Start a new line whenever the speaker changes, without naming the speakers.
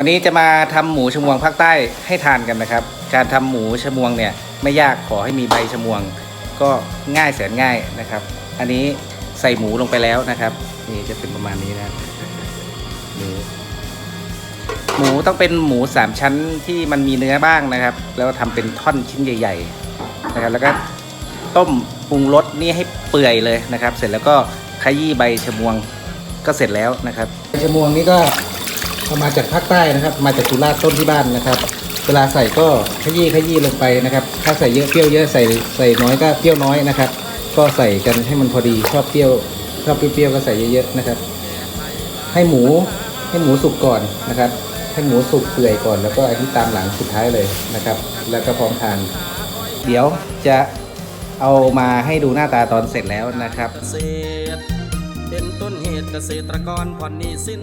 วันนี้จะมาทำหมูชมวงภาคใต้ให้ทานกันนะครับ การทำหมูชมวงเนี่ยไม่ยากขอให้มีใบชมวง ก็ง่ายแสนง่ายนะครับ อันนี้ใส่หมูลงไปแล้วนะครับ นี่จะเป็นประมาณนี้นะหมูหมูต้องเป็นหมูสามชั้นที่มันมีเนื้อบ้างนะครับ แล้วทำเป็นท่อนชิ้นใหญ่ ๆ นะครับ แล้วก็ต้มปรุงรสนี่ให้เปื่อยเลยนะครับ เสร็จแล้วก็ขยี้ใบชมวงก็เสร็จแล้วนะครับใบชมวงนี่ก็ เอามาจากภาคใต้นะครับ มาจากสุราษฎร์ต้นที่บ้านนะครับ เวลาใส่ก็ขยี้ขยี้ลงไปนะครับ ถ้าใส่เยอะเปรี้ยวเยอะใส่ใส่น้อยก็เปรี้ยวน้อยนะครับ ก็ใส่กันให้มันพอดีชอบเปรี้ยวชอบเปรี้ยวๆก็ใส่เยอะๆนะครับ ให้หมูให้หมูสุกก่อนนะครับ ให้หมูสุกเปื่อยก่อน แล้วก็อันนี้ตามหลังสุดท้ายเลยนะครับ แล้วก็พร้อมทาน เดี๋ยวจะเอามาให้ดูหน้าตาตอนเสร็จแล้วนะครับ
เกษตรเป็นต้นเหตุเกษตรกรผ่อนหนี้สิน